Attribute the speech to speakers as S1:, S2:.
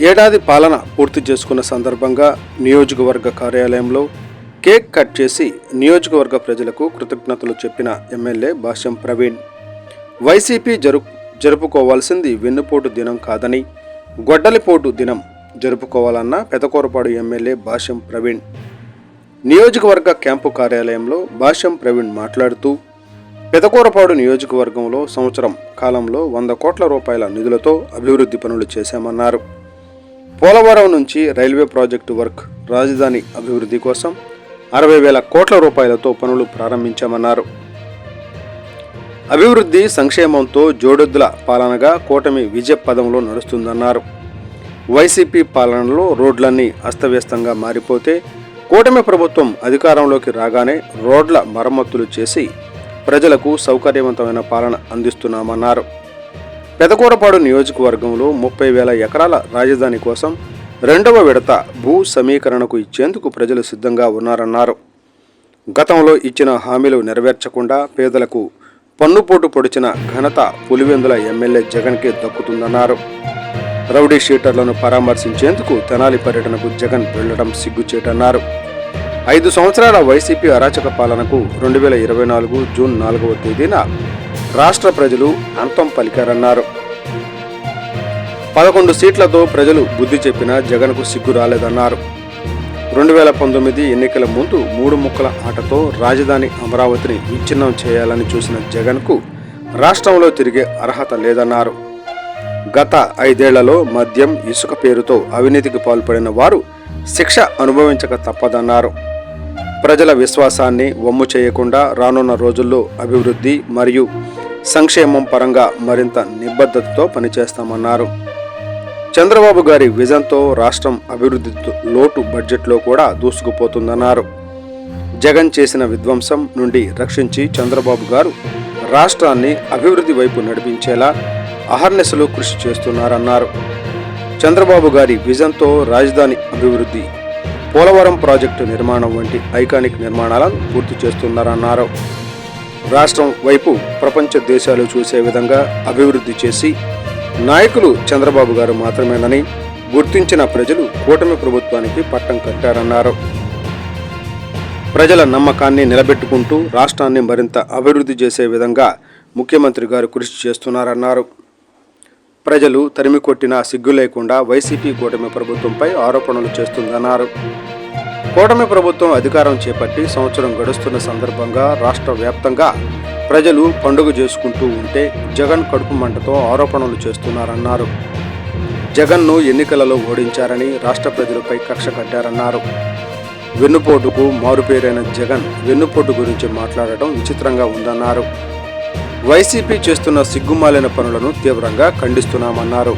S1: ఏడాది పాలన పూర్తి చేసుకున్న సందర్భంగా నియోజకవర్గ కార్యాలయంలో కేక్ కట్ చేసి నియోజకవర్గ ప్రజలకు కృతజ్ఞతలు చెప్పిన ఎమ్మెల్యే భాష్యం ప్రవీణ్. వైసీపీ జరు జరుపుకోవాల్సింది వెన్నుపోటు దినం కాదని గొడ్డలిపోటు దినం జరుపుకోవాలన్న పెదకూరపాడు ఎమ్మెల్యే భాష్యం ప్రవీణ్. నియోజకవర్గ క్యాంపు కార్యాలయంలో భాష్యం ప్రవీణ్ మాట్లాడుతూ పెదకూరపాడు నియోజకవర్గంలో సంవత్సరం కాలంలో వంద కోట్ల రూపాయల నిధులతో అభివృద్ధి పనులు చేశామన్నారు. పోలవరం నుంచి రైల్వే ప్రాజెక్టు వర్క్ రాజధాని అభివృద్ధి కోసం అరవై వేల కోట్ల రూపాయలతో పనులు ప్రారంభించామన్నారు. అభివృద్ధి సంక్షేమంతో జోడెద్దుల పాలనగా కూటమి విజయ పదంలో నడుస్తుందన్నారు. వైసీపీ పాలనలో రోడ్లన్నీ అస్తవ్యస్తంగా మారిపోతే కూటమి ప్రభుత్వం అధికారంలోకి రాగానే రోడ్ల మరమ్మతులు చేసి ప్రజలకు సౌకర్యవంతమైన పాలన అందిస్తున్నామన్నారు. పెదకూరపాడు నియోజకవర్గంలో ముప్పై వేల ఎకరాల రాజధాని కోసం రెండవ విడత భూ సమీకరణకు ఇచ్చేందుకు ప్రజలు సిద్ధంగా ఉన్నారన్నారు. గతంలో ఇచ్చిన హామీలు నెరవేర్చకుండా పేదలకు పన్నుపోటు పొడిచిన ఘనత పులివెందుల ఎమ్మెల్యే జగన్కే దక్కుతుందన్నారు. రౌడీ షీటర్లను పరామర్శించేందుకు తెనాలి పర్యటనకు జగన్ వెళ్ళడం సిగ్గుచేటన్నారు. ఐదు సంవత్సరాల వైసీపీ అరాచక పాలనకు రెండు వేల ఇరవై నాలుగు జూన్ నాలుగవ తేదీన రాష్ట్ర ప్రజలు అంతం పలికారన్నారు. పదకొండు సీట్లతో ప్రజలు బుద్ధి చెప్పినా జగన్కు సిగ్గు రాలేదన్నారు. రెండు వేల పంతొమ్మిది ఎన్నికల ముందు మూడు ముక్కల ఆటతో రాజధాని అమరావతిని విచ్ఛిన్నం చేయాలని చూసిన జగన్కు రాష్ట్రంలో తిరిగే అర్హత లేదన్నారు. గత ఐదేళ్ళలో మద్యం ఇసుక పేరుతో అవినీతికి పాల్పడిన వారు శిక్ష అనుభవించక తప్పదన్నారు. ప్రజల విశ్వాసాన్ని వమ్ము చేయకుండా రానున్న రోజుల్లో అభివృద్ధి మరియు సంక్షేమం పరంగా మరింత నిబద్ధతతో పనిచేస్తామన్నారు. చంద్రబాబు గారి విజన్తో రాష్ట్రం అభివృద్ధి లోటు బడ్జెట్లో కూడా దూసుకుపోతుందన్నారు. జగన్ చేసిన విధ్వంసం నుండి రక్షించి చంద్రబాబు గారు రాష్ట్రాన్ని అభివృద్ధి వైపు నడిపించేలా అహర్నిశలు కృషి చేస్తున్నారన్నారు. చంద్రబాబు గారి విజన్తో రాజధాని అభివృద్ధి పోలవరం ప్రాజెక్టు నిర్మాణం వంటి ఐకానిక్ నిర్మాణాలను పూర్తి చేస్తున్నారన్నారు. రాష్ట్రం వైపు ప్రపంచ దేశాలు చూసే విధంగా అభివృద్ధి చేసి నాయకులు చంద్రబాబు గారు మాత్రమేనని గుర్తించిన ప్రజలు కూటమి ప్రభుత్వానికి పట్టం కట్టారన్నారు. ప్రజల నమ్మకాన్ని నిలబెట్టుకుంటూ రాష్ట్రాన్ని మరింత అభివృద్ధి చేసే విధంగా ముఖ్యమంత్రి గారు కృషి చేస్తున్నారన్నారు. ప్రజలు తరిమి కొట్టినా సిగ్గు లేకుండా వైసీపీ కూటమి ప్రభుత్వంపై ఆరోపణలు చేస్తుందన్నారు. కూటమి ప్రభుత్వం అధికారం చేపట్టి సంవత్సరం గడుస్తున్న సందర్భంగా రాష్ట్ర వ్యాప్తంగా ప్రజలు పండుగ చేసుకుంటూ ఉంటే జగన్ కడుపు మంటతో ఆరోపణలు చేస్తున్నారన్నారు. జగన్ను ఎన్నికలలో ఓడించారని రాష్ట్ర ప్రజలపై కక్ష కట్టారన్నారు. వెన్నుపోటుకు మారుపేరైన జగన్ వెన్నుపోటు గురించి మాట్లాడటం విచిత్రంగా ఉందన్నారు. వైసీపీ చేస్తున్న సిగ్గుమాలిన పనులను తీవ్రంగా ఖండిస్తున్నామన్నారు.